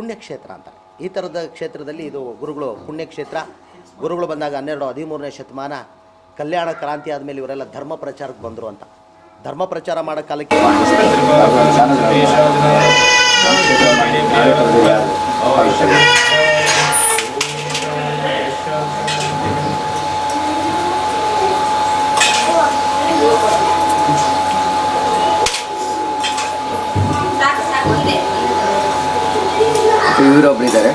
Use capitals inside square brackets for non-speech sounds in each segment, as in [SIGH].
ಪುಣ್ಯಕ್ಷೇತ್ರ ಅಂತ ಈ ಥರದ ಕ್ಷೇತ್ರದಲ್ಲಿ ಇದು ಗುರುಗಳು ಪುಣ್ಯಕ್ಷೇತ್ರ. ಗುರುಗಳು ಬಂದಾಗ ಹನ್ನೆರಡು, ಹದಿಮೂರನೇ ಶತಮಾನ ಕಲ್ಯಾಣ ಕ್ರಾಂತಿ ಆದಮೇಲೆ ಇವರೆಲ್ಲ ಧರ್ಮ ಪ್ರಚಾರಕ್ಕೆ ಬಂದರು ಅಂತ. ಧರ್ಮ ಪ್ರಚಾರ ಮಾಡೋ ಕಾಲಕ್ಕೆ ಇವರೊಬ್ರು ಇದ್ದಾರೆ.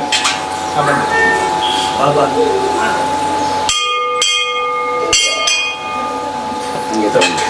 ಹಿಂಗೆ ತಗೊಂಡು.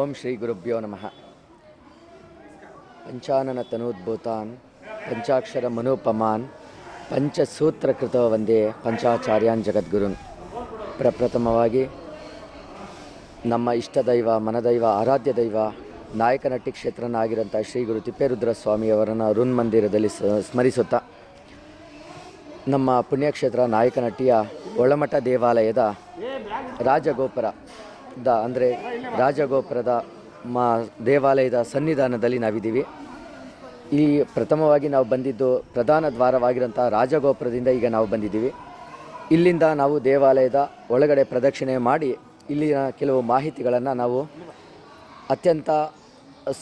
ಓಂ ಶ್ರೀ ಗುರುಭ್ಯೋ ನಮಃ. ಪಂಚಾನನ ತನೋದ್ಭೂತಾನ್, ಪಂಚಾಕ್ಷರ ಮನೋಪಮಾನ್ ಪಂಚಸೂತ್ರಕೃತ ಒಂದೇ ಪಂಚಾಚಾರ್ಯಾನ್ ಜಗದ್ಗುರುನ್. ಪ್ರಪ್ರಥಮವಾಗಿ ನಮ್ಮ ಇಷ್ಟ ದೈವ ಮನದೈವ ಆರಾಧ್ಯ ದೈವ ನಾಯಕನಟ್ಟಿ ಕ್ಷೇತ್ರನಾಗಿರೋಂಥ ಶ್ರೀ ಗುರು ತಿಪ್ಪೇರುದ್ರ ಸ್ವಾಮಿಯವರನ್ನು ಅರುಣ್ ಮಂದಿರದಲ್ಲಿ ಸ್ಮರಿಸುತ್ತಾ ನಮ್ಮ ಪುಣ್ಯಕ್ಷೇತ್ರ ನಾಯಕನಟ್ಟಿಯ ಒಳಮಠ ದೇವಾಲಯದ ರಾಜಗೋಪುರದ ಅಂದರೆ ರಾಜಗೋಪುರದ ಮಾ ದೇವಾಲಯದ ಸನ್ನಿಧಾನದಲ್ಲಿ ನಾವಿದ್ದೀವಿ. ಈ ಪ್ರಥಮವಾಗಿ ನಾವು ಬಂದಿದ್ದು ಪ್ರಧಾನ ದ್ವಾರವಾಗಿರುವಂಥ ರಾಜಗೋಪುರದಿಂದ ಈಗ ನಾವು ಬಂದಿದ್ದೀವಿ. ಇಲ್ಲಿಂದ ನಾವು ದೇವಾಲಯದ ಒಳಗಡೆ ಪ್ರದಕ್ಷಿಣೆ ಮಾಡಿ ಇಲ್ಲಿನ ಕೆಲವು ಮಾಹಿತಿಗಳನ್ನು ನಾವು ಅತ್ಯಂತ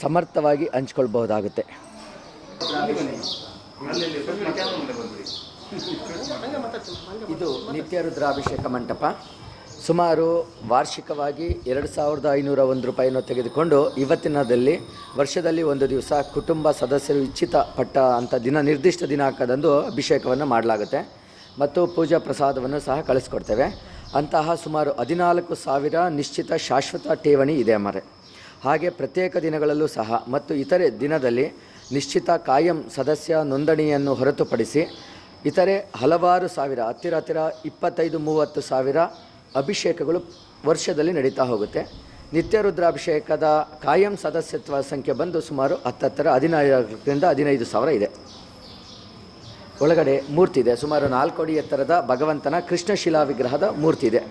ಸಮರ್ಥವಾಗಿ ಹಂಚ್ಕೊಳ್ಬಹುದಾಗುತ್ತೆ. ಇದು ನಿತ್ಯ ರುದ್ರಾಭಿಷೇಕ ಮಂಟಪ. ಸುಮಾರು ವಾರ್ಷಿಕವಾಗಿ ಎರಡು ಸಾವಿರದ ಐನೂರ ಒಂದು ರೂಪಾಯಿಯನ್ನು ತೆಗೆದುಕೊಂಡು ಇವತ್ತಿನದಲ್ಲಿ ವರ್ಷದಲ್ಲಿ ಒಂದು ದಿವಸ ಕುಟುಂಬ ಸದಸ್ಯರು ಇಚ್ಛಿತ ಪಟ್ಟ ಅಂತ ದಿನ, ನಿರ್ದಿಷ್ಟ ದಿನಾಂಕದಂದು ಅಭಿಷೇಕವನ್ನು ಮಾಡಲಾಗುತ್ತೆ ಮತ್ತು ಪೂಜಾ ಪ್ರಸಾದವನ್ನು ಸಹ ಕಳಿಸ್ಕೊಡ್ತೇವೆ. ಅಂತಹ ಸುಮಾರು ಹದಿನಾಲ್ಕು ಸಾವಿರ ನಿಶ್ಚಿತ ಶಾಶ್ವತ ಠೇವಣಿ ಇದೆ ಮರೆ. ಹಾಗೆ ಪ್ರತ್ಯೇಕ ದಿನಗಳಲ್ಲೂ ಸಹ ಮತ್ತು ಇತರೆ ದಿನದಲ್ಲಿ ನಿಶ್ಚಿತ ಕಾಯಂ ಸದಸ್ಯ ನೋಂದಣಿಯನ್ನು ಹೊರತುಪಡಿಸಿ ಇತರೆ ಹಲವಾರು ಸಾವಿರ, ಹತ್ತಿರ ಹತ್ತಿರ ಇಪ್ಪತ್ತೈದು, ಮೂವತ್ತು ಸಾವಿರ ಅಭಿಷೇಕಗಳು ವರ್ಷದಲ್ಲಿ ನಡೀತಾ ಹೋಗುತ್ತೆ. ನಿತ್ಯ ರುದ್ರಾಭಿಷೇಕದ ಕಾಯಂ ಸದಸ್ಯತ್ವ ಸಂಖ್ಯೆ ಬಂದು ಸುಮಾರು ಹತ್ತತ್ತರ ಹದಿನೈದರಿಂದ ಹದಿನೈದು ಸಾವಿರ ಇದೆ. ಒಳಗಡೆ ಮೂರ್ತಿ ಇದೆ. ಸುಮಾರು ನಾಲ್ಕು ಅಡಿ ಎತ್ತರದ ಭಗವಂತನ ಕೃಷ್ಣಶಿಲಾ ವಿಗ್ರಹದ ಮೂರ್ತಿ ಇದೆ.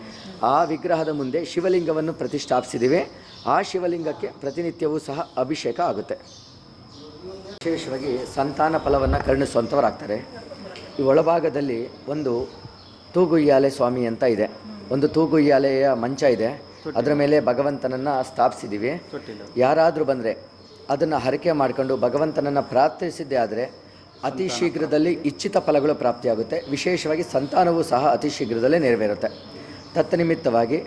ಆ ವಿಗ್ರಹದ ಮುಂದೆ ಶಿವಲಿಂಗವನ್ನು ಪ್ರತಿಷ್ಠಾಪಿಸಿದ್ದೀವಿ ಆ ಶಿವಲಿಂಗಕ್ಕೆ ಪ್ರತಿನಿತ್ಯವೂ ಸಹ ಅಭಿಷೇಕ ಆಗುತ್ತೆ. ವಿಶೇಷವಾಗಿ ಸಂತಾನ ಫಲವನ್ನು ಕರುಣಿಸುವಂಥವರಾಗ್ತಾರೆ ಈ ಒಳಭಾಗದಲ್ಲಿ ಒಂದು ತೂಗುಯ್ಯಾಲೆ ಸ್ವಾಮಿ ಅಂತ ಇದೆ. ಒಂದು ತೂಗುಯ್ಯಾಲೆಯ ಮಂಚ ಇದೆ. ಅದರ ಮೇಲೆ ಭಗವಂತನನ್ನು ಸ್ಥಾಪಿಸಿದ್ದೀವಿ ಯಾರಾದರೂ ಬಂದರೆ ಅದನ್ನು ಹರಕೆ ಮಾಡಿಕೊಂಡು ಭಗವಂತನನ್ನು ಪ್ರಾರ್ಥಿಸಿದ್ದೇ ಆದರೆ ಅತಿ ಶೀಘ್ರದಲ್ಲಿ ಇಚ್ಛಿತ ಫಲಗಳು ಪ್ರಾಪ್ತಿಯಾಗುತ್ತೆ. ವಿಶೇಷವಾಗಿ ಸಂತಾನವೂ ಸಹ ಅತಿ ಶೀಘ್ರದಲ್ಲೇ ನೆರವೇರುತ್ತೆ. ತತ್ನಿಮಿತ್ತವಾಗಿ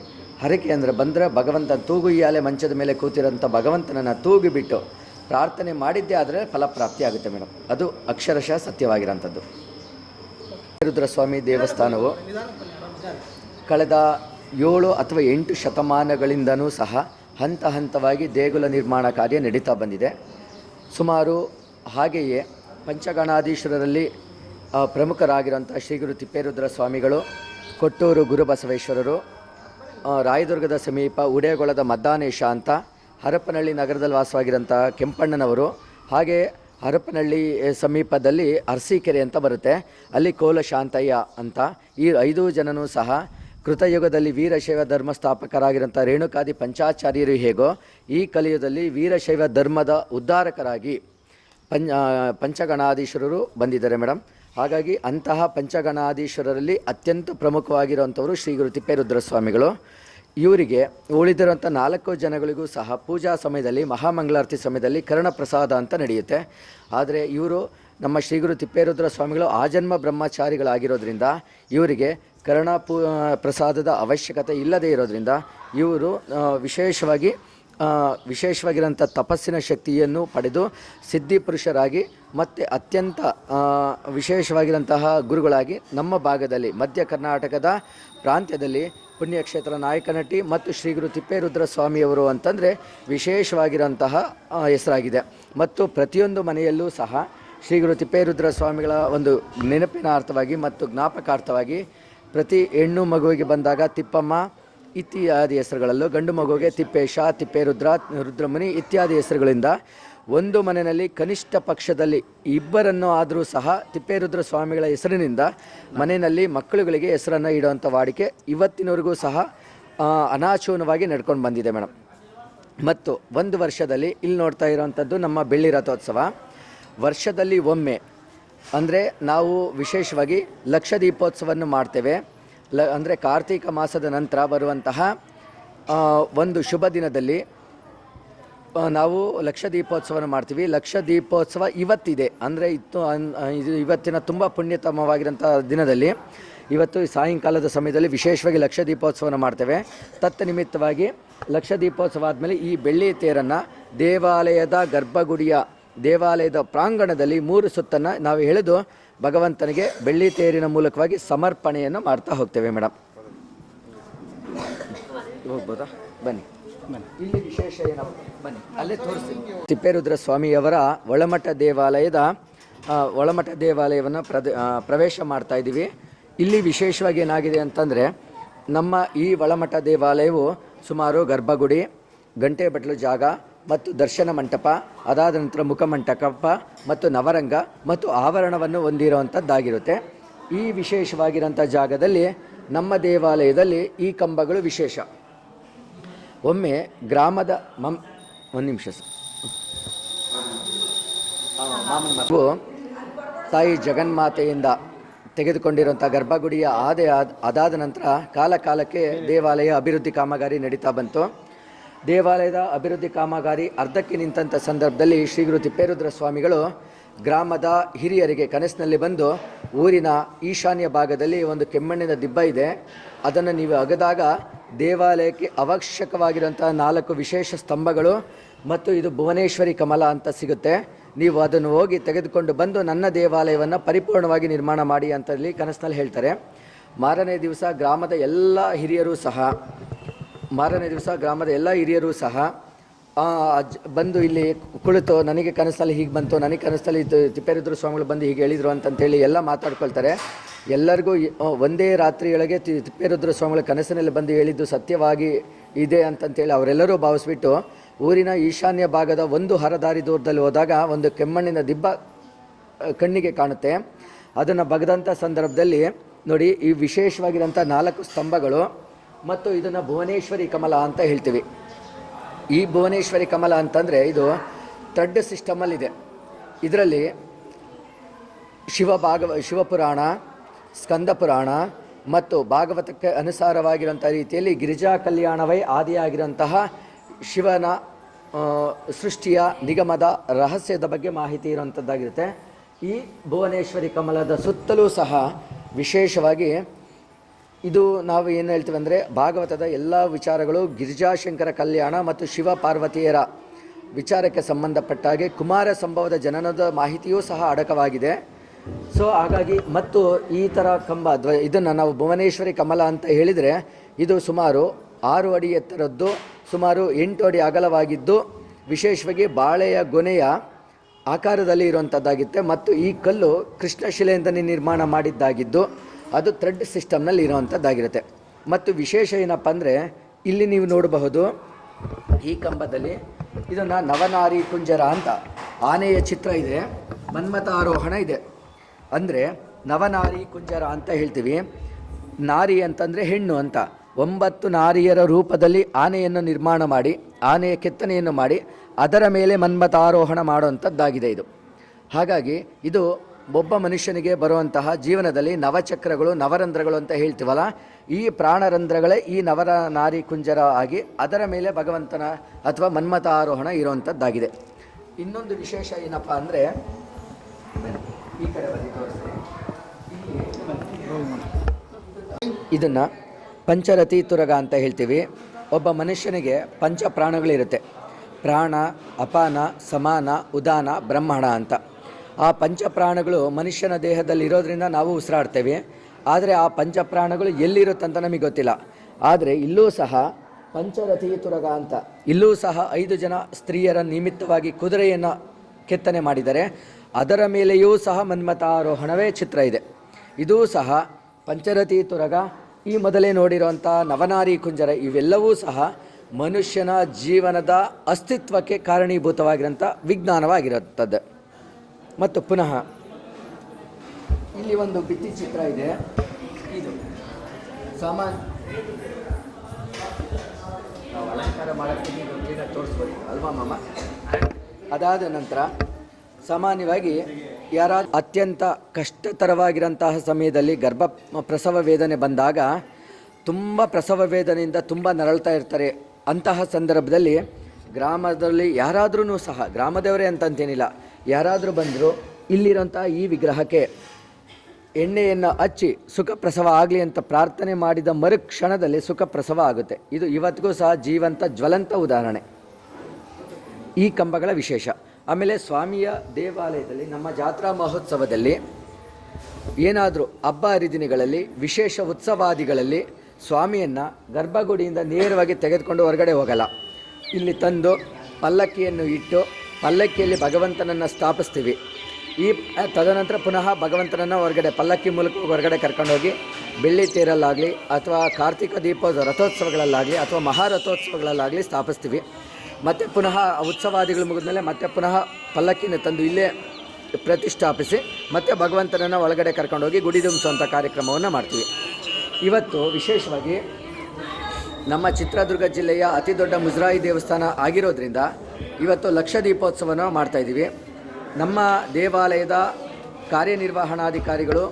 ಹರಕೆ ಅಂದರೆ ಬಂದರೆ ಭಗವಂತ ತೂಗುಯ್ಯಾಲೆ ಮಂಚದ ಮೇಲೆ ಕೂತಿರೋಂಥ ಭಗವಂತನನ್ನು ತೂಗಿಬಿಟ್ಟು ಪ್ರಾರ್ಥನೆ ಮಾಡಿದ್ದೇ ಆದರೆ ಫಲಪ್ರಾಪ್ತಿ ಆಗುತ್ತೆ ಮೇಡಮ್. ಅದು ಅಕ್ಷರಶಃ ಸತ್ಯವಾಗಿರೋಂಥದ್ದು. ರುದ್ರಸ್ವಾಮಿ ದೇವಸ್ಥಾನವು ಕಳೆದ ಏಳು ಅಥವಾ ಎಂಟು ಶತಮಾನಗಳಿಂದನೂ ಸಹ ಹಂತ ಹಂತವಾಗಿ ದೇಗುಲ ನಿರ್ಮಾಣ ಕಾರ್ಯ ನಡೀತಾ ಬಂದಿದೆ. ಸುಮಾರು ಹಾಗೆಯೇ ಪಂಚಗಣಾಧೀಶ್ವರರಲ್ಲಿ ಪ್ರಮುಖರಾಗಿರುವಂಥ ಶ್ರೀಗುರು ತಿಪ್ಪೇರುದ್ರ ಸ್ವಾಮಿಗಳು ಕೊಟ್ಟೂರು ಗುರುಬಸವೇಶ್ವರರು ರಾಯದುರ್ಗದ ಸಮೀಪ ಉಡೇಗೊಳದ ಮದ್ದಾನೇಶ ಅಂತ, ಹರಪನಹಳ್ಳಿ ನಗರದಲ್ಲಿ ವಾಸವಾಗಿರೋಂಥ ಕೆಂಪಣ್ಣನವರು, ಹಾಗೆ ಹರಪನಹಳ್ಳಿ ಸಮೀಪದಲ್ಲಿ ಅರಸೀಕೆರೆ ಅಂತ ಬರುತ್ತೆ. ಅಲ್ಲಿ ಕೋಲ ಶಾಂತಯ್ಯ ಅಂತ. ಈ ಐದು ಜನನೂ ಸಹ ಕೃತಯುಗದಲ್ಲಿ ವೀರಶೈವ ಧರ್ಮ ಸ್ಥಾಪಕರಾಗಿರುವಂಥ ರೇಣುಕಾದಿ ಪಂಚಾಚಾರ್ಯರು ಹೇಗೋ, ಈ ಕಲಿಯುಗದಲ್ಲಿ ವೀರಶೈವ ಧರ್ಮದ ಉದ್ಧಾರಕರಾಗಿ ಪಂಚ ಪಂಚಗಣಾಧೀಶ್ವರರು ಬಂದಿದ್ದಾರೆ ಮೇಡಮ್ ಹಾಗಾಗಿ ಅಂತಹ ಪಂಚಗಣಾಧೀಶ್ವರರಲ್ಲಿ ಅತ್ಯಂತ ಪ್ರಮುಖವಾಗಿರುವಂಥವರು ಶ್ರೀ ಗುರು ತಿಪ್ಪೇರುದ್ರ ಸ್ವಾಮಿಗಳು ಇವರಿಗೆ ಉಳಿದಿರುವಂಥ ನಾಲ್ಕು ಜನಗಳಿಗೂ ಸಹ ಪೂಜಾ ಸಮಯದಲ್ಲಿ, ಮಹಾಮಂಗಳಾರತಿ ಸಮಯದಲ್ಲಿ ಕರ್ಣಪ್ರಸಾದ ಅಂತ ನಡೆಯುತ್ತೆ. ಆದರೆ ಇವರು ನಮ್ಮ ಶ್ರೀಗುರು ತಿಪ್ಪೇರುದ್ರ ಸ್ವಾಮಿಗಳು ಆಜನ್ಮ ಬ್ರಹ್ಮಚಾರಿಗಳಾಗಿರೋದ್ರಿಂದ ಇವರಿಗೆ ಕರ್ಣ ಪೂ ಪ್ರಸಾದದ ಅವಶ್ಯಕತೆ ಇಲ್ಲದೇ ಇರೋದ್ರಿಂದ ಇವರು ವಿಶೇಷವಾಗಿ ವಿಶೇಷವಾಗಿರೋಂಥ ತಪಸ್ಸಿನ ಶಕ್ತಿಯನ್ನು ಪಡೆದು ಸಿದ್ಧಿ ಪುರುಷರಾಗಿ ಮತ್ತು ಅತ್ಯಂತ ವಿಶೇಷವಾಗಿರೋಂತಹ ಗುರುಗಳಾಗಿ ನಮ್ಮ ಭಾಗದಲ್ಲಿ ಮಧ್ಯ ಕರ್ನಾಟಕದ ಪ್ರಾಂತ್ಯದಲ್ಲಿ ಪುಣ್ಯಕ್ಷೇತ್ರ ನಾಯಕನಟ್ಟಿ ಮತ್ತು ಶ್ರೀ ಗುರು ತಿಪ್ಪೇರುದ್ರ ಸ್ವಾಮಿಯವರು ಅಂತಂದರೆ ವಿಶೇಷವಾಗಿರೋಂತಹ ಆ, ಹೆಸರಾಗಿದೆ. ಮತ್ತು ಪ್ರತಿಯೊಂದು ಮನೆಯಲ್ಲೂ ಸಹ ಶ್ರೀ ಗುರು ತಿಪ್ಪೇರುದ್ರ ಸ್ವಾಮಿಗಳ ಒಂದು ನೆನಪಿನಾರ್ಥವಾಗಿ ಮತ್ತು ಜ್ಞಾಪಕಾರ್ಥವಾಗಿ ಪ್ರತಿ ಹೆಣ್ಣು ಮಗುವಿಗೆ ಬಂದಾಗ ತಿಪ್ಪಮ್ಮ ಇತ್ಯಾದಿ ಹೆಸರುಗಳಲ್ಲೂ ಗಂಡು ಮಗುವಿಗೆ ತಿಪ್ಪೇಶ ತಿಪ್ಪೇರುದ್ರ ರುದ್ರಮುನಿ ಇತ್ಯಾದಿ ಹೆಸರುಗಳಿಂದ ಒಂದು ಮನೆಯಲ್ಲಿ ಕನಿಷ್ಠ ಪಕ್ಷದಲ್ಲಿ ಇಬ್ಬರನ್ನು ಆದರೂ ಸಹ ತಿಪ್ಪೇರುದ್ರ ಸ್ವಾಮಿಗಳ ಹೆಸರಿನಿಂದ ಮನೆಯಲ್ಲಿ ಮಕ್ಕಳುಗಳಿಗೆ ಹೆಸರನ್ನು ಇಡುವಂಥ ವಾಡಿಕೆ ಇವತ್ತಿನವರೆಗೂ ಸಹ ಅನಾಚೂನವಾಗಿ ನಡ್ಕೊಂಡು ಬಂದಿದೆ ಮೇಡಮ್ ಮತ್ತು ಒಂದು ವರ್ಷದಲ್ಲಿ ಇಲ್ಲಿ ನೋಡ್ತಾ ಇರೋವಂಥದ್ದು ನಮ್ಮ ಬೆಳ್ಳಿ ರಥೋತ್ಸವ. ವರ್ಷದಲ್ಲಿ ಒಮ್ಮೆ, ಅಂದರೆ ನಾವು ವಿಶೇಷವಾಗಿ ಲಕ್ಷ ದೀಪೋತ್ಸವವನ್ನು ಮಾಡ್ತೇವೆ. ಲ, ಅಂದರೆ ಕಾರ್ತೀಕ ಮಾಸದ ನಂತರ ಬರುವಂತಹ ಒಂದು ಶುಭ ದಿನದಲ್ಲಿ ನಾವು ಲಕ್ಷ ದೀಪೋತ್ಸವನ ಮಾಡ್ತೀವಿ. ಲಕ್ಷ ದೀಪೋತ್ಸವ ಇವತ್ತಿದೆ. ಅಂದರೆ ಇತ್ತು ಇವತ್ತಿನ ತುಂಬ ಪುಣ್ಯತಮವಾಗಿರೋಂಥ ದಿನದಲ್ಲಿ ಇವತ್ತು ಸಾಯಂಕಾಲದ ಸಮಯದಲ್ಲಿ ವಿಶೇಷವಾಗಿ ಲಕ್ಷ ದೀಪೋತ್ಸವನ ಮಾಡ್ತೇವೆ. ತತ್ತನಿಮಿತ್ತವಾಗಿ ಲಕ್ಷ ದೀಪೋತ್ಸವ ಆದಮೇಲೆ ಈ ಬೆಳ್ಳಿ ತೇರನ್ನು ದೇವಾಲಯದ ಗರ್ಭಗುಡಿಯ, ದೇವಾಲಯದ ಪ್ರಾಂಗಣದಲ್ಲಿ ಮೂರು ಸುತ್ತನ್ನು ನಾವು ಎಳೆದು ಭಗವಂತನಿಗೆ ಬೆಳ್ಳಿ ತೇರಿನ ಮೂಲಕವಾಗಿ ಸಮರ್ಪಣೆಯನ್ನು ಮಾಡ್ತಾ ಹೋಗ್ತೇವೆ ಮೇಡಮ್ ಹೋಗ್ಬೋದಾ? ಬನ್ನಿ. ಇಲ್ಲಿ ವಿಶೇಷ ಏನಪ್ಪ? ಬನ್ನಿ, ಅಲ್ಲೇ ತೋರಿಸ್ತೀನಿ. ತಿಪ್ಪೇರುದ್ರ ಸ್ವಾಮಿಯವರ ಒಳಮಠ ದೇವಾಲಯದ ಒಳಮಠ ದೇವಾಲಯವನ್ನು ಪ್ರದ ಪ್ರವೇಶ ಮಾಡ್ತಾ ಇದ್ದೀವಿ. ಇಲ್ಲಿ ವಿಶೇಷವಾಗಿ ಏನಾಗಿದೆ ಅಂತಂದರೆ, ನಮ್ಮ ಈ ಒಳಮಠ ದೇವಾಲಯವು ಸುಮಾರು ಗರ್ಭಗುಡಿ, ಗಂಟೆ ಬಟ್ಲು ಜಾಗ ಮತ್ತು ದರ್ಶನ ಮಂಟಪ, ಅದಾದ ನಂತರ ಮುಖಮಂಟಪ ಮತ್ತು ನವರಂಗ ಮತ್ತು ಆವರಣವನ್ನು ಹೊಂದಿರುವಂಥದ್ದಾಗಿರುತ್ತೆ. ಈ ವಿಶೇಷವಾಗಿರೋಂಥ ಜಾಗದಲ್ಲಿ ನಮ್ಮ ದೇವಾಲಯದಲ್ಲಿ ಈ ಕಂಬಗಳು ವಿಶೇಷ. ಒಮ್ಮೆ ಗ್ರಾಮದ ಮಮ್, ಒಂದು ನಿಮಿಷ ನಾವು ತಾಯಿ ಜಗನ್ಮಾತೆಯಿಂದ ತೆಗೆದುಕೊಂಡಿರುವಂಥ ಗರ್ಭಗುಡಿಯ ಆದೆ ಅದಾದ ನಂತರ ಕಾಲಕಾಲಕ್ಕೆ ದೇವಾಲಯ ಅಭಿವೃದ್ಧಿ ಕಾಮಗಾರಿ ನಡೀತಾ ಬಂತು. ದೇವಾಲಯದ ಅಭಿವೃದ್ಧಿ ಕಾಮಗಾರಿ ಅರ್ಧಕ್ಕೆ ನಿಂತಂಥ ಸಂದರ್ಭದಲ್ಲಿ ಶ್ರೀ ಗುರು ತಿಪ್ಪೇರುದ್ರ ಸ್ವಾಮಿಗಳು ಗ್ರಾಮದ ಹಿರಿಯರಿಗೆ ಕನಸಿನಲ್ಲಿ ಬಂದು ಊರಿನ ಈಶಾನ್ಯ ಭಾಗದಲ್ಲಿ ಒಂದು ಕೆಮ್ಮಣ್ಣಿನ ದಿಬ್ಬ ಇದೆ. ಅದನ್ನು ನೀವು ಅಗದಾಗ ದೇವಾಲಯಕ್ಕೆ ಅವಶ್ಯಕವಾಗಿರುವಂಥ ನಾಲ್ಕು ವಿಶೇಷ ಸ್ತಂಭಗಳು ಮತ್ತು ಇದು ಭುವನೇಶ್ವರಿ ಕಮಲ ಅಂತ ಸಿಗುತ್ತೆ. ನೀವು ಅದನ್ನು ಹೋಗಿ ತೆಗೆದುಕೊಂಡು ಬಂದು ನನ್ನ ದೇವಾಲಯವನ್ನು ಪರಿಪೂರ್ಣವಾಗಿ ನಿರ್ಮಾಣ ಮಾಡಿ ಅಂತ ಇಲ್ಲಿ ಕನಸಿನಲ್ಲಿ ಹೇಳ್ತಾರೆ. ಮಾರನೇ ದಿವಸ ಗ್ರಾಮದ ಎಲ್ಲ ಹಿರಿಯರು ಸಹ, ಮಾರನೇ ದಿವಸ ಗ್ರಾಮದ ಎಲ್ಲ ಹಿರಿಯರು ಸಹ ಬಂದು ಇಲ್ಲಿ ಕುಳಿತು ನನಗೆ ಕನಸಲ್ಲಿ ಹೀಗೆ ಬಂತು, ನನಗೆ ಕನಸಲ್ಲಿ ತಿಪ್ಪೇರುದ್ರ ಸ್ವಾಮಿಗಳು ಬಂದು ಹೀಗೆ ಹೇಳಿದರು ಅಂತಂತೇಳಿ ಎಲ್ಲ ಮಾತಾಡ್ಕೊಳ್ತಾರೆ. ಎಲ್ಲರಿಗೂ ಒಂದೇ ರಾತ್ರಿಯೊಳಗೆ ತಿಪ್ಪೇರುದ್ರ ಸ್ವಾಮಿಗಳ ಕನಸಿನಲ್ಲಿ ಬಂದು ಹೇಳಿದ್ದು ಸತ್ಯವಾಗಿ ಇದೆ ಅಂತಂತೇಳಿ ಅವರೆಲ್ಲರೂ ಭಾವಿಸ್ಬಿಟ್ಟು ಊರಿನ ಈಶಾನ್ಯ ಭಾಗದ ಒಂದು ಹರದಾರಿ ದೂರದಲ್ಲಿ ಹೋದಾಗ ಒಂದು ಕೆಮ್ಮಣ್ಣಿನ ದಿಬ್ಬ ಕಣ್ಣಿಗೆ ಕಾಣುತ್ತೆ. ಅದನ್ನು ಬಗೆದಂಥ ಸಂದರ್ಭದಲ್ಲಿ ನೋಡಿ, ಈ ವಿಶೇಷವಾಗಿರೋಂಥ ನಾಲ್ಕು ಸ್ತಂಭಗಳು ಮತ್ತು ಇದನ್ನು ಭುವನೇಶ್ವರಿ ಕಮಲ ಅಂತ ಹೇಳ್ತೀವಿ. ಈ ಭುವನೇಶ್ವರಿ ಕಮಲ ಅಂತಂದರೆ ಇದು ಥರ್ಡ್ ಸಿಸ್ಟಮಲ್ಲಿದೆ. ಇದರಲ್ಲಿ ಶಿವ ಭಾಗವ ಶಿವಪುರಾಣ ಸ್ಕಂದ ಪುರಾಣ ಮತ್ತು ಭಾಗವತಕ್ಕೆ ಅನುಸಾರವಾಗಿರುವಂಥ ರೀತಿಯಲ್ಲಿ ಗಿರಿಜಾ ಕಲ್ಯಾಣವೇ ಆದಿಯಾಗಿರುವಂತಹ ಶಿವನ ಸೃಷ್ಟಿಯ ನಿಗಮದ ರಹಸ್ಯದ ಬಗ್ಗೆ ಮಾಹಿತಿ ಇರುವಂಥದ್ದಾಗಿರುತ್ತೆ ಈ ಭುವನೇಶ್ವರಿ ಕಮಲದ ಸುತ್ತಲೂ ಸಹ ವಿಶೇಷವಾಗಿ ಇದು ನಾವು ಏನು ಹೇಳ್ತೀವಿ ಅಂದರೆ ಭಾಗವತದ ಎಲ್ಲ ವಿಚಾರಗಳು ಗಿರಿಜಾಶಂಕರ ಕಲ್ಯಾಣ ಮತ್ತು ಶಿವ ಪಾರ್ವತಿಯರ ವಿಚಾರಕ್ಕೆ ಸಂಬಂಧಪಟ್ಟ ಹಾಗೆ ಕುಮಾರ ಸಂಭವದ ಜನನದ ಮಾಹಿತಿಯೂ ಸಹ ಅಡಕವಾಗಿದೆ. ಸೊ ಹಾಗಾಗಿ ಮತ್ತು ಈ ಥರ ಕಂಬ ಇದನ್ನು ನಾವು ಭುವನೇಶ್ವರಿ ಕಮಲ ಅಂತ ಹೇಳಿದರೆ, ಇದು ಸುಮಾರು ಆರು ಅಡಿ ಎತ್ತರದ್ದು, ಸುಮಾರು ಎಂಟು ಅಡಿ ಅಗಲವಾಗಿದ್ದು, ವಿಶೇಷವಾಗಿ ಬಾಳೆಯ ಗೊನೆಯ ಆಕಾರದಲ್ಲಿ ಇರುವಂಥದ್ದಾಗಿತ್ತೆ ಮತ್ತು ಈ ಕಲ್ಲು ಕೃಷ್ಣಶಿಲೆಯಿಂದಲೇ ನಿರ್ಮಾಣ ಮಾಡಿದ್ದಾಗಿದ್ದು, ಅದು ಥ್ರೆಡ್ ಸಿಸ್ಟಮ್ನಲ್ಲಿ ಇರುವಂಥದ್ದಾಗಿರುತ್ತೆ ಮತ್ತು ವಿಶೇಷ ಏನಪ್ಪ ಅಂದರೆ, ಇಲ್ಲಿ ನೀವು ನೋಡಬಹುದು, ಈ ಕಂಬದಲ್ಲಿ ಇದನ್ನು ನವನಾರಿ ಕುಂಜರ ಅಂತ ಆನೆಯ ಚಿತ್ರ ಇದೆ ಮನ್ಮತಾರೋಹಣ ಇದೆ. ಅಂದರೆ ನವನಾರಿ ಕುಂಜರ ಅಂತ ಹೇಳ್ತೀವಿ. ನಾರಿ ಅಂತಂದರೆ ಹೆಣ್ಣು ಅಂತ. ಒಂಬತ್ತು ನಾರಿಯರ ರೂಪದಲ್ಲಿ ಆನೆಯನ್ನು ನಿರ್ಮಾಣ ಮಾಡಿ, ಆನೆಯ ಕೆತ್ತನೆಯನ್ನು ಮಾಡಿ, ಅದರ ಮೇಲೆ ಮನ್ಮತಾರೋಹಣ ಮಾಡುವಂಥದ್ದಾಗಿದೆ ಇದು. ಹಾಗಾಗಿ ಇದು ಒಬ್ಬ ಮನುಷ್ಯನಿಗೆ ಬರುವಂತಹ ಜೀವನದಲ್ಲಿ ನವಚಕ್ರಗಳು, ನವರಂಧ್ರಗಳು ಅಂತ ಹೇಳ್ತೀವಲ್ಲ, ಈ ಪ್ರಾಣರಂಧ್ರಗಳೇ ಈ ನವರ ನಾರಿ ಕುಂಜರ ಆಗಿ ಅದರ ಮೇಲೆ ಭಗವಂತನ ಅಥವಾ ಮನ್ಮತ ಆರೋಹಣ ಇರುವಂಥದ್ದಾಗಿದೆ. ಇನ್ನೊಂದು ವಿಶೇಷ ಏನಪ್ಪ ಅಂದರೆ ಈ ಕಡೆ ಇದನ್ನು ಪಂಚರತಿ ತುರಗ ಅಂತ ಹೇಳ್ತೀವಿ. ಒಬ್ಬ ಮನುಷ್ಯನಿಗೆ ಪಂಚ ಪ್ರಾಣಗಳಿರುತ್ತೆ. ಪ್ರಾಣ, ಅಪಾನ, ಸಮಾನ, ಉದಾನ, ಬ್ರಹ್ಮಣ ಅಂತ. ಆ ಪಂಚ ಪ್ರಾಣಗಳು ಮನುಷ್ಯನ ದೇಹದಲ್ಲಿ ಇರೋದ್ರಿಂದ ನಾವು ಉಸಿರಾಡ್ತೇವೆ. ಆದರೆ ಆ ಪಂಚ ಪ್ರಾಣಗಳು ಎಲ್ಲಿರುತ್ತಂತ ನಮಗೆ ಗೊತ್ತಿಲ್ಲ. ಆದರೆ ಇಲ್ಲೂ ಸಹ ಪಂಚರಥಿ ತುರಗ ಅಂತ. ಇಲ್ಲೂ ಸಹ ಐದು ಜನ ಸ್ತ್ರೀಯರ ನಿಮಿತ್ತವಾಗಿ ಕುದುರೆಯನ್ನು ಕೆತ್ತನೆ ಮಾಡಿದ್ದಾರೆ. ಅದರ ಮೇಲೆಯೂ ಸಹ ಮನ್ಮತಾರೋಹಣವೇ ಚಿತ್ರ ಇದೆ. ಇದೂ ಸಹ ಪಂಚರತಿ ತುರಗ, ಈ ಮೊದಲೇ ನೋಡಿರುವಂಥ ನವನಾರಿ ಕುಂಜರ, ಇವೆಲ್ಲವೂ ಸಹ ಮನುಷ್ಯನ ಜೀವನದ ಅಸ್ತಿತ್ವಕ್ಕೆ ಕಾರಣೀಭೂತವಾಗಿರೋಂಥ ವಿಜ್ಞಾನವಾಗಿರುತ್ತದೆ ಮತ್ತು ಪುನಃ ಇಲ್ಲಿ ಒಂದು ಭಿತ್ತಿ ಚಿತ್ರ ಇದೆ. ಇದು ಸಾಮಾನ್ಯ ಅಲಂಕಾರ ನೀವು ತೋರಿಸ್ಬೋದು. ಅಲ್ವಾ ಮಾಮ? ಅದಾದ ನಂತರ ಸಾಮಾನ್ಯವಾಗಿ ಯಾರ ಅತ್ಯಂತ ಕಷ್ಟತರವಾಗಿರೋಂತಹ ಸಮಯದಲ್ಲಿ ಗರ್ಭ ಪ್ರಸವ ವೇದನೆ ಬಂದಾಗ ತುಂಬ ಪ್ರಸವ ವೇದನೆಯಿಂದ ತುಂಬ ನರಳ್ತಾ ಇರ್ತಾರೆ. ಅಂತಹ ಸಂದರ್ಭದಲ್ಲಿ ಗ್ರಾಮದಲ್ಲಿ ಯಾರಾದ್ರೂ ಸಹ, ಗ್ರಾಮದವರೇ ಅಂತಂತೇನಿಲ್ಲ, ಯಾರಾದರೂ ಬಂದರೂ ಇಲ್ಲಿರೋಂಥ ಈ ವಿಗ್ರಹಕ್ಕೆ ಎಣ್ಣೆಯನ್ನು ಹಚ್ಚಿ ಸುಖ ಪ್ರಸವ ಆಗಲಿ ಅಂತ ಪ್ರಾರ್ಥನೆ ಮಾಡಿದ ಮರುಕ್ಷಣದಲ್ಲಿ ಸುಖ ಪ್ರಸವ ಆಗುತ್ತೆ. ಇದು ಇವತ್ತಿಗೂ ಸಹ ಜೀವಂತ ಜ್ವಲಂತ ಉದಾಹರಣೆ. ಈ ಕಂಬಗಳ ವಿಶೇಷ. ಆಮೇಲೆ ಸ್ವಾಮಿಯ ದೇವಾಲಯದಲ್ಲಿ, ನಮ್ಮ ಜಾತ್ರಾ ಮಹೋತ್ಸವದಲ್ಲಿ, ಏನಾದರೂ ಹಬ್ಬ ಹರಿದಿನಗಳಲ್ಲಿ, ವಿಶೇಷ ಉತ್ಸವಾದಿಗಳಲ್ಲಿ ಸ್ವಾಮಿಯನ್ನು ಗರ್ಭಗುಡಿಯಿಂದ ನೇರವಾಗಿ ತೆಗೆದುಕೊಂಡು ಹೊರಗಡೆ ಹೋಗಲ್ಲ. ಇಲ್ಲಿ ತಂದು ಪಲ್ಲಕ್ಕಿಯನ್ನು ಇಟ್ಟು ಪಲ್ಲಕ್ಕಿಯಲ್ಲಿ ಭಗವಂತನನ್ನು ಸ್ಥಾಪಿಸ್ತೀವಿ. ಈ ತದನಂತರ ಪುನಃ ಭಗವಂತನನ್ನು ಹೊರಗಡೆ, ಪಲ್ಲಕ್ಕಿ ಮೂಲಕ ಹೊರಗಡೆ ಕರ್ಕೊಂಡೋಗಿ ಬೆಳ್ಳಿ ತೇರಲ್ಲಾಗಲಿ ಅಥವಾ ಕಾರ್ತಿಕ ದೀಪ ರಥೋತ್ಸವಗಳಲ್ಲಾಗಲಿ ಅಥವಾ ಮಹಾರಥೋತ್ಸವಗಳಲ್ಲಾಗಲಿ ಸ್ಥಾಪಿಸ್ತೀವಿ. ಮತ್ತು ಪುನಃ ಉತ್ಸವಾದಿಗಳು ಮುಗಿದ್ಮೇಲೆ ಮತ್ತೆ ಪುನಃ ಪಲ್ಲಕ್ಕಿನ ತಂದು ಇಲ್ಲೇ ಪ್ರತಿಷ್ಠಾಪಿಸಿ ಮತ್ತೆ ಭಗವಂತನನ್ನು ಒಳಗಡೆ ಕರ್ಕೊಂಡೋಗಿ ಗುಡಿ ದುಂಬಿಸುವಂಥ ಕಾರ್ಯಕ್ರಮವನ್ನು ಮಾಡ್ತೀವಿ. ಇವತ್ತು ವಿಶೇಷವಾಗಿ ನಮ್ಮ ಚಿತ್ರದುರ್ಗ ಜಿಲ್ಲೆಯ ಅತಿ ದೊಡ್ಡ ಮುಜರಾಯಿ ದೇವಸ್ಥಾನ ಆಗಿರೋದ್ರಿಂದ ಇವತ್ತು ಲಕ್ಷ ದೀಪೋತ್ಸವನ ಮಾಡ್ತಾ ಇದ್ದೀವಿ. ನಮ್ಮ ದೇವಾಲಯದ ಕಾರ್ಯನಿರ್ವಹಣಾಧಿಕಾರಿಗಳು,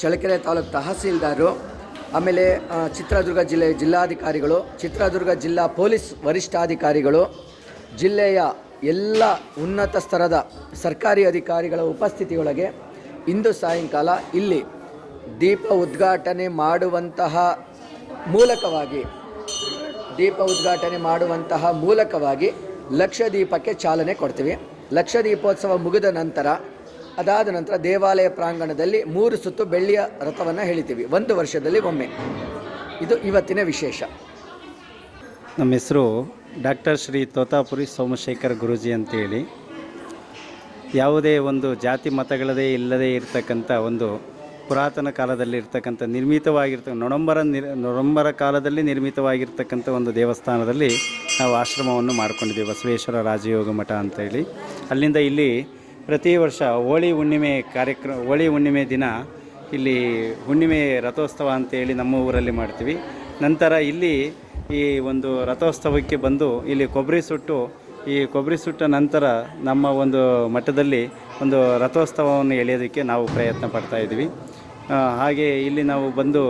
ಚಳ್ಳಕೆರೆ ತಾಲೂಕು ತಹಸೀಲ್ದಾರರು, ಆಮೇಲೆ ಚಿತ್ರದುರ್ಗ ಜಿಲ್ಲೆಯ ಜಿಲ್ಲಾಧಿಕಾರಿಗಳು, ಚಿತ್ರದುರ್ಗ ಜಿಲ್ಲಾ ಪೊಲೀಸ್ ವರಿಷ್ಠಾಧಿಕಾರಿಗಳು ಜಿಲ್ಲೆಯ ಎಲ್ಲ ಉನ್ನತ ಸ್ತರದ ಸರ್ಕಾರಿ ಅಧಿಕಾರಿಗಳ ಉಪಸ್ಥಿತಿಯೊಳಗೆ ಇಂದು ಸಾಯಂಕಾಲ ಇಲ್ಲಿ ದೀಪ ಉದ್ಘಾಟನೆ ಮಾಡುವಂತಹ ಮೂಲಕವಾಗಿ, ದೀಪ ಉದ್ಘಾಟನೆ ಮಾಡುವಂತಹ ಮೂಲಕವಾಗಿ ಲಕ್ಷ ದೀಪಕ್ಕೆ ಚಾಲನೆ ಕೊಡ್ತೀವಿ. ಲಕ್ಷ ದೀಪೋತ್ಸವ ಮುಗಿದ ನಂತರ, ಅದಾದ ನಂತರ ದೇವಾಲಯ ಪ್ರಾಂಗಣದಲ್ಲಿ ಮೂರು ಸುತ್ತು ಬೆಳ್ಳಿಯ ರಥವನ್ನು ಹೇಳಿತೀವಿ, ಒಂದು ವರ್ಷದಲ್ಲಿ ಒಮ್ಮೆ. ಇದು ಇವತ್ತಿನ ವಿಶೇಷ. ನಮ್ಮ ಹೆಸರು ಡಾಕ್ಟರ್ ಶ್ರೀ ತೋತಾಪುರಿ ಸೋಮಶೇಖರ್ ಗುರೂಜಿ ಅಂತೇಳಿ. ಯಾವುದೇ ಒಂದು ಜಾತಿ ಮತಗಳದೇ ಇಲ್ಲದೇ ಇರತಕ್ಕಂಥ ಒಂದು ಪುರಾತನ ಕಾಲದಲ್ಲಿ ಇರ್ತಕ್ಕಂಥ ನಿರ್ಮಿತವಾಗಿರ್ತ ನೊಡಂಬರ ನಿರ್ ನೊಡಂಬರ ಕಾಲದಲ್ಲಿ ನಿರ್ಮಿತವಾಗಿರ್ತಕ್ಕಂಥ ಒಂದು ದೇವಸ್ಥಾನದಲ್ಲಿ ನಾವು ಆಶ್ರಮವನ್ನು ಮಾಡ್ಕೊಂಡಿದ್ದೀವಿ, ಬಸವೇಶ್ವರ ರಾಜಯೋಗ ಮಠ ಅಂತೇಳಿ. ಅಲ್ಲಿಂದ ಇಲ್ಲಿ ಪ್ರತಿ ವರ್ಷ ಹೋಳಿ ಹುಣ್ಣಿಮೆ ಕಾರ್ಯಕ್ರಮ ಹೋಳಿ ಹುಣ್ಣಿಮೆ ದಿನ ಇಲ್ಲಿ ಹುಣ್ಣಿಮೆ ರಥೋತ್ಸವ ಅಂತೇಳಿ ನಮ್ಮ ಊರಲ್ಲಿ ಮಾಡ್ತೀವಿ. ನಂತರ ಇಲ್ಲಿ ಈ ಒಂದು ರಥೋತ್ಸವಕ್ಕೆ ಬಂದು ಇಲ್ಲಿ ಕೊಬ್ಬರಿ ಸುಟ್ಟು, ಈ ಕೊಬ್ಬರಿ ಸುಟ್ಟ ನಂತರ ನಮ್ಮ ಒಂದು ಮಠದಲ್ಲಿ ಒಂದು ರಥೋತ್ಸವವನ್ನು ಎಳೆಯೋದಕ್ಕೆ ನಾವು ಪ್ರಯತ್ನ ಪಡ್ತಾ ಇದ್ದೀವಿ. ಹಾಗೆ ಇಲ್ಲಿ ನಾವು ಬಂದು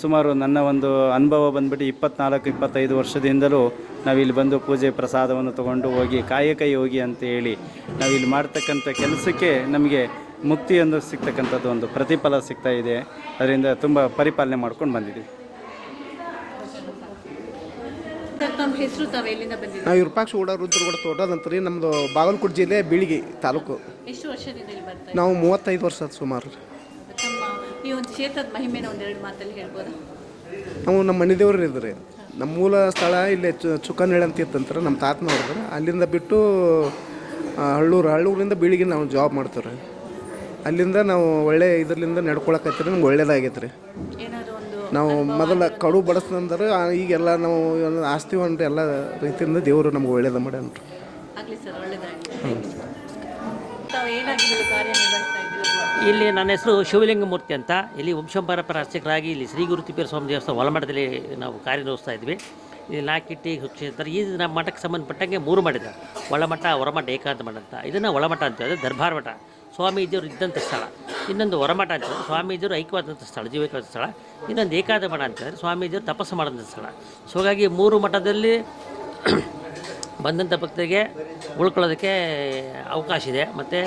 ಸುಮಾರು ನನ್ನ ಒಂದು ಅನುಭವ ಬಂದ್ಬಿಟ್ಟು ಇಪ್ಪತ್ನಾಲ್ಕು, ಇಪ್ಪತ್ತೈದು ವರ್ಷದಿಂದಲೂ ನಾವಿಲ್ಲಿ ಬಂದು ಪೂಜೆ ಪ್ರಸಾದವನ್ನು ತಗೊಂಡು ಹೋಗಿ, ಕಾಯಕ ಯೋಗಿ ಅಂತ ಹೇಳಿ ನಾವಿಲ್ಲಿ ಮಾಡ್ತಕ್ಕಂಥ ಕೆಲಸಕ್ಕೆ ನಮಗೆ ಮುಕ್ತಿಯೊಂದು ಸಿಗ್ತಕ್ಕಂಥದ್ದು ಒಂದು ಪ್ರತಿಫಲ ಸಿಗ್ತಾ ಇದೆ. ಅದರಿಂದ ತುಂಬ ಪರಿಪಾಲನೆ ಮಾಡ್ಕೊಂಡು ಬಂದಿದ್ದೀವಿ. ಸರ್ ತಮ್ಮ ಹೆಸರು ತಾವು ಎಲ್ಲಿಂದ ಬಂದಿದ್ದೀರಿ? ನಾವು ವಿರೂಪಾಕ್ಷ ಕೂಡ ರುದ್ರಗೂಡ ತೋಟದಂತ್ರಿ ನಮ್ಮದು ಬಾಗಲಕೋಟೆ ಜಿಲ್ಲೆ ಬೀಳಿಗೆ ತಾಲೂಕು. ಎಷ್ಟು ವರ್ಷದಿಂದ ಇಲ್ಲಿ ಬರ್ತಾ ನಾವು ಮೂವತ್ತೈದು ವರ್ಷ ಆಯ್ತು ಸುಮಾರು. ಇದ್ದೀರಿ? ತಮ್ಮ ಈ ಒಂದು ಕ್ಷೇತ್ರದ ಮಹಿಮೆನ ಒಂದೆರಡು ಮಾತಲ್ಲಿ ಹೇಳ್ಬೋದಾ? ನಾವು ನಮ್ಮ ಮನೆ ದೇವ್ರು ಇದ್ರಿ ನಮ್ಮ ಮೂಲ ಸ್ಥಳ ಇಲ್ಲಿ ಚುಕ್ಕನಹಳ್ಳಿ ಅಂತ ಇತ್ತಂತಾರೆ ನಮ್ಮ ತಾತನವ್ರದ್ದು ಅಲ್ಲಿಂದ ಬಿಟ್ಟು ಆ, ಹಳ್ಳೂರು ಹಳ್ಳೂರಿಂದ ಬೀಳಿಗೆ ನಾವು ಜಾಬ್ ಮಾಡ್ತೀವಿ ಅಲ್ಲಿಂದ ನಾವು ಒಳ್ಳೆ ಇದರಿಂದ ನಡ್ಕೊಳಕತ್ತೀರಿ. ನಮ್ಗೆ ಒಳ್ಳೇದಾಗೈತೆ ರೀ ನಾವು ಮೊದಲ ಕಡು ಬಡಿಸ್ದಂದ್ರೆ ಈಗೆಲ್ಲ ನಾವು ಆಸ್ತಿ ಒಂದು ಎಲ್ಲ ರೀತಿಯಿಂದ ದೇವರು ನಮ್ಗೆ ಒಳ್ಳೇದು ಮಾಡ್ಯಾನ್ರಿ. ಇಲ್ಲಿ ನನ್ನ ಹೆಸರು ಶಿವಲಿಂಗ ಮೂರ್ತಿ ಅಂತ. ಇಲ್ಲಿ ವಂಶಂಪರಪರ ಅರ್ಚಕರಾಗಿ ಇಲ್ಲಿ ಶ್ರೀ ಗುರು ತಿಪ್ಪೇರ ಸ್ವಾಮಿ ದೇವಸ್ಥಾನ ಒಳಮಠದಲ್ಲಿ ನಾವು ಕಾರ್ಯನಿರ್ವಹಿಸ್ತಾ ಇದ್ವಿ. ಇಲ್ಲಿ ನಾಕಿಟ್ಟಿ ಕ್ಷೇತ್ರ ಈ ನಮ್ಮ ಮಠಕ್ಕೆ ಸಂಬಂಧಪಟ್ಟಂಗೆ ಮೂರು ಮಠ ಇದೆ. ಒಳಮಠ ಹೊರಮಠ ಏಕಾಂತ ಮಠ ಅಂತ. ಇದನ್ನು ಒಳಮಠ ಅಂತ ಹೇಳಿದ್ರೆ ದರ್ಬಾರ್ ಮಠ. ಸ್ವಾಮೀಜಿಯವರು ಇದ್ದಂಥ ಸ್ಥಳ. ಇನ್ನೊಂದು ಹೊರಮಠ ಅಂತ ಸ್ವಾಮೀಜಿಯವರು ಐಕ್ಯವಾದಂಥ ಸ್ಥಳ ಜೀವಿಕವಾದ ಸ್ಥಳ. ಇನ್ನೊಂದು ಏಕಾದ ಮಠ ಅಂತ ಹೇಳಿದ್ರೆ ಸ್ವಾಮೀಜಿಯವರು ತಪಸ್ಸು ಮಾಡಿದಂಥ ಸ್ಥಳ. ಸೊ ಹಾಗಾಗಿ ಮೂರು ಮಠದಲ್ಲಿ [CLEARS THROAT] ಬಂದಂಥ ಭಕ್ತರಿಗೆ ಉಳ್ಕೊಳ್ಳೋದಕ್ಕೆ ಅವಕಾಶ ಇದೆ. ಮತ್ತು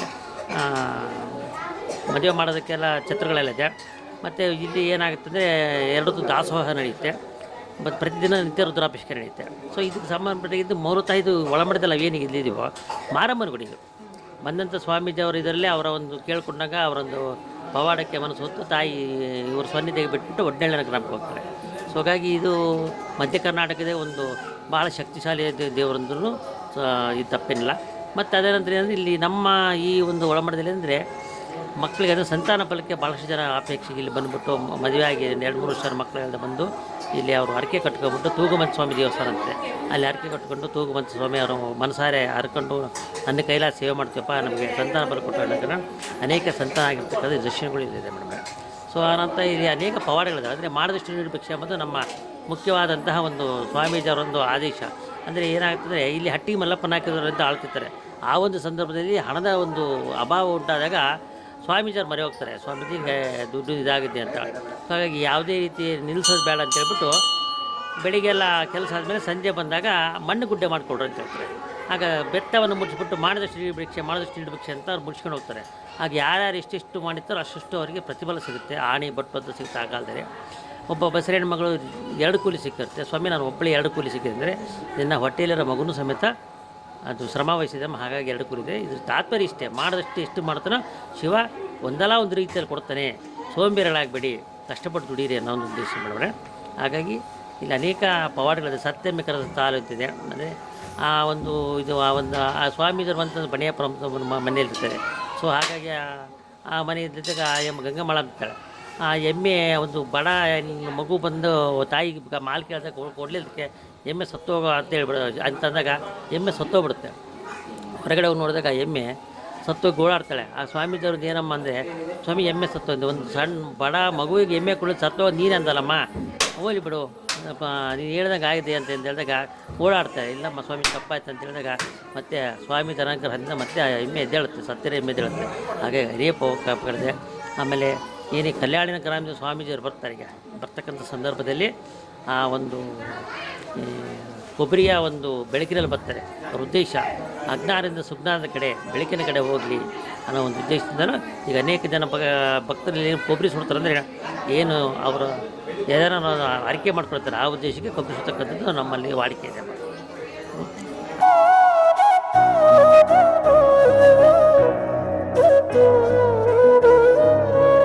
ಮದುವೆ ಮಾಡೋದಕ್ಕೆಲ್ಲ ಛತ್ರಗಳೆಲ್ಲ ಇದೆ. ಮತ್ತು ಇಲ್ಲಿ ಏನಾಗುತ್ತೆ ಅಂದರೆ ಎರಡು ದಾಸೋಹ ನಡೆಯುತ್ತೆ. ಮತ್ತು ಪ್ರತಿದಿನ ನಿತ್ಯ ರುದ್ರಾಭಿಷೇಕ ನಡೆಯುತ್ತೆ. ಸೊ ಇದಕ್ಕೆ ಸಂಬಂಧಪಟ್ಟಿದ್ದು ಮೂರು ತಾಯಿದು ಒಳಮಡದಲ್ಲಿ ಏನಿಗೆ ಇಲ್ಲಿದೆಯೋ ಮಾರಮ್ಮನ ಗುಡಿ ಬಂದಂಥ ಸ್ವಾಮೀಜಿ ಅವರು ಇದರಲ್ಲೇ ಅವರ ಒಂದು ಕೇಳ್ಕೊಂಡಾಗ ಅವರೊಂದು ಪವಾಡಕ್ಕೆ ಮನಸ್ಸು ಹೊತ್ತು ತಾಯಿ ಇವರು ಸನ್ನಿಧಿಗೆ ಬಿಟ್ಬಿಟ್ಟು ಒಡ್ನೆಳ್ಳಿನ ಗ್ರಾಮಕ್ಕೆ ಹೋಗ್ತಾರೆ. ಸೊ ಹಾಗಾಗಿ ಇದು ಮಧ್ಯ ಕರ್ನಾಟಕದ ಒಂದು ಭಾಳ ಶಕ್ತಿಶಾಲಿ ದೇವರಂದ್ರೂ ಇದು ತಪ್ಪೇನಿಲ್ಲ. ಮತ್ತು ಅದೇ ನಂತರ ಏನಂದರೆ ಇಲ್ಲಿ ನಮ್ಮ ಈ ಒಂದು ಒಳಮಟ್ಟದಲ್ಲಿ ಅಂದರೆ ಮಕ್ಕಳಿಗೆ ಅದು ಸಂತಾನ ಫಲಕ್ಕೆ ಭಾಳಷ್ಟು ಜನ ಅಪೇಕ್ಷೆಗೆ ಇಲ್ಲಿ ಬಂದುಬಿಟ್ಟು ಮದುವೆ ಆಗಿ ಎರಡು, ಮೂರು ವರ್ಷ ಮಕ್ಕಳೆಲ್ಲ ಬಂದು ಇಲ್ಲಿ ಅವರು ಹರಕೆ ಕಟ್ಕೊಂಡ್ಬಿಟ್ಟು ತೂಗುಮಂತ ಸ್ವಾಮಿ ದೇವಸ್ಥಾನ ಅಂತೆ. ಅಲ್ಲಿ ಹರಕೆ ಕಟ್ಕೊಂಡು ತೂಗುಮಂತ ಸ್ವಾಮಿ ಅವರು ಮನಸಾರೆ ಹರ್ಕೊಂಡು, ನನ್ನ ಕೈಲಾಸ ಸೇವೆ ಮಾಡ್ತೀವಪ್ಪ ನಮಗೆ ಸಂತಾನ ಫಲ ಕೊಟ್ಟು ಕಾರಣ ಅನೇಕ ಸಂತಾನ ಆಗಿರ್ತಕ್ಕಂಥ ದರ್ಶನಗಳು ಇಲ್ಲಿದೆ ಮೇಡಮ್. ಸೊ ಆನಂತರ ಇಲ್ಲಿ ಅನೇಕ ಪವಾಡಗಳಿದೆ ಅಂದರೆ ಮಾಡಿದಷ್ಟು ನಿರ್ಭಿಕ್ಷೆ ಎಂಬುದು ನಮ್ಮ ಮುಖ್ಯವಾದಂತಹ ಒಂದು ಸ್ವಾಮೀಜಿಯವರೊಂದು ಆದೇಶ. ಅಂದರೆ ಏನಾಗ್ತದೆ, ಇಲ್ಲಿ ಹಟ್ಟಿ ಮಲ್ಲಪ್ಪನ ಹಾಕಿದವರಂತ ಆಳ್ತಿರ್ತಾರೆ. ಆ ಒಂದು ಸಂದರ್ಭದಲ್ಲಿ ಹಣದ ಒಂದು ಅಭಾವ ಉಂಟಾದಾಗ ಸ್ವಾಮೀಜಿಯವ್ರು ಮರೆ ಹೋಗ್ತಾರೆ. ಸ್ವಾಮೀಜಿಗೆ ದುಡ್ಡು ಇದಾಗಿದೆ ಅಂತ. ಸೊ ಹಾಗಾಗಿ ಯಾವುದೇ ರೀತಿ ನಿಲ್ಲಿಸೋದು ಬೇಡ ಅಂತ ಹೇಳ್ಬಿಟ್ಟು ಬೆಳಿಗ್ಗೆಲ್ಲ ಕೆಲಸ ಆದಮೇಲೆ ಸಂಜೆ ಬಂದಾಗ ಮಣ್ಣು ಗುಡ್ಡೆ ಮಾಡಿಕೊಡ್ರಿ ಅಂತ ಹೇಳ್ತಾರೆ. ಆಗ ಬೆತ್ತವನ್ನು ಮುಚ್ಚಿಬಿಟ್ಟು ಮಾಡಿದಷ್ಟು ನಿರ್ಭಿಕ್ಷೆ ಮಾಡಿದಷ್ಟು ನಿರ್ಭಿಕ್ಷೆ ಅಂತ ಅವ್ರು ಮುಚ್ಕೊಂಡು ಹೋಗ್ತಾರೆ. ಆಗ ಯಾರ್ಯಾರು ಎಷ್ಟೆಷ್ಟು ಮಾಡಿರ್ತಾರೋ ಅಷ್ಟು ಅವರಿಗೆ ಪ್ರತಿಫಲ ಸಿಗುತ್ತೆ. ಆಣಿ ಬಟ್ಟು ಅಂತ ಸಿಗುತ್ತೆ ಕಾಲದಲ್ಲಿ. ಒಬ್ಬ ಬಸರೇಣ ಮಗಳು ಎರಡು ಕೂಲಿ ಸಿಕ್ಕಿರುತ್ತೆ. ಸ್ವಾಮಿ, ನಾನು ಒಬ್ಬಳೇ ಎರಡು ಕೂಲಿ ಸಿಕ್ಕಿದೆ ಅಂದರೆ ನಿನ್ನ ಹೊಟ್ಟೆಯಲ್ಲಿರೋ ಮಗುನೂ ಸಮೇತ ಅದು ಶ್ರಮ ವಹಿಸಿದೆ ಹಾಗಾಗಿ ಎರಡು ಕುರಿದೆ. ಇದ್ರ ತಾತ್ಪರ್ಯ ಇಷ್ಟೇ. ಮಾಡಿದಷ್ಟು ಎಷ್ಟು ಮಾಡ್ತಾನೋ ಶಿವ ಒಂದಲ್ಲ ಒಂದು ರೀತಿಯಲ್ಲಿ ಕೊಡ್ತಾನೆ. ಸೋಂಬೇರಿಗಳಾಗಬೇಡಿ, ಕಷ್ಟಪಟ್ಟು ದುಡೀರಿ ಅನ್ನೋ ಒಂದು ಉದ್ದೇಶ ಮಾಡಿದ್ರೆ ಹಾಗಾಗಿ ಇಲ್ಲಿ ಅನೇಕ ಪವಾಡಗಳಿದೆ. ಸತ್ಯಮಿಕರದ ತಾಲು ಅಂತಿದೆ ಅಂದರೆ ಆ ಒಂದು ಇದು, ಆ ಒಂದು, ಆ ಸ್ವಾಮೀಜರು ಮನೆಯ ಪ್ರಮುಖ ಮನೆಯಲ್ಲಿರ್ತಾರೆ ಸೊ, ಹಾಗಾಗಿ ಆ- ಆ ಮನೆ ಇದ್ದಾಗ ಆ ಎಮ್ಮ ಗಂಗಮ್ಮಳ ಅಂತಾಳೆ ಆ ಎಮ್ಮೆ ಒಂದು ಬಡ ಮಗು ಬಂದು ತಾಯಿಗೆ ಮಾಲ್ ಕೇಳಿದಾಗ ಕೊಡಲಿದ್ದಕ್ಕೆ ಎಮ್ಮೆ ಸತ್ತೋಗೋ ಅಂತ ಹೇಳ್ಬಿಡ ಅಂತಂದಾಗ ಎಮ್ಮೆ ಸತ್ತೋಗ್ಬಿಡುತ್ತೆ. ಹೊರಗಡೆ ಹೋಗಿ ನೋಡಿದಾಗ ಎಮ್ಮೆ ಸತ್ತು ಗೋಳಾಡ್ತಾಳೆ. ಆ ಸ್ವಾಮೀಜಿಯವ್ರದ್ದು ಏನಮ್ಮ ಅಂದರೆ, ಸ್ವಾಮಿ, ಎಮ್ಮೆ ಸತ್ತೋಗಿದೆ ಒಂದು ಸಣ್ಣ ಬಡ ಮಗುವಿಗೆ ಎಮ್ಮೆ ಕೊಡೋದು ಸತ್ತೋ ನೀನು ಅಂದಲ್ಲಮ್ಮ. ಹೋಗ್ಲಿ ಬಿಡು. ನೀನು ಹೇಳ್ದಂಗೆ ಆಗಿದೆ ಅಂತ ಹೇಳಿದಾಗ ಓಡಾಡ್ತಾರೆ ಇಲ್ಲಮ್ಮ ಸ್ವಾಮಿ, ತಪ್ಪಾಯ್ತು ಅಂತ ಹೇಳಿದಾಗ ಮತ್ತೆ ಸ್ವಾಮಿ ಹಂತ ಮತ್ತೆ ಎಮ್ಮೆ ಎದ್ದೇಳುತ್ತೆ. ಸತ್ತಿರ ಎಮ್ಮೆ ಎದ್ದೇಳುತ್ತೆ. ಹಾಗೆ ರೇಪ್ ಕಾಪಾಡಿದೆ. ಆಮೇಲೆ ಏನೇ ಕಲ್ಯಾಣಿನ ಗ್ರಾಮದ ಸ್ವಾಮೀಜಿಯವರು ಬರ್ತಾರೆ ಈಗ. ಬರ್ತಕ್ಕಂಥ ಸಂದರ್ಭದಲ್ಲಿ ಆ ಒಂದು ಕೊಬ್ಬರಿಯ ಒಂದು ಬೆಳಕಿನಲ್ಲಿ ಬರ್ತಾರೆ. ಅವ್ರ ಉದ್ದೇಶ, ಅಜ್ಞಾನದಿಂದ ಸುಜ್ಞಾನದ ಕಡೆ, ಬೆಳಕಿನ ಕಡೆ ಹೋಗಲಿ ಅನ್ನೋ ಒಂದು ಉದ್ದೇಶದಿಂದ ಈಗ ಅನೇಕ ಜನ ಭಕ್ತರಲ್ಲಿ ಏನು ಕೊಬ್ಬರಿ ಸುಡ್ತಾರೆ ಅಂದರೆ ಏನು ಅವರು ಏನಾರ ಆರೈಕೆ ಮಾಡ್ಕೊಳ್ತಾರೆ. ಆ ಉದ್ದೇಶಕ್ಕೆ ಕೊಬ್ಬರಿ ಸುಡ್ತಕ್ಕಂಥದ್ದು ನಮ್ಮಲ್ಲಿ ವಾಡಿಕೆ ಇದೆ.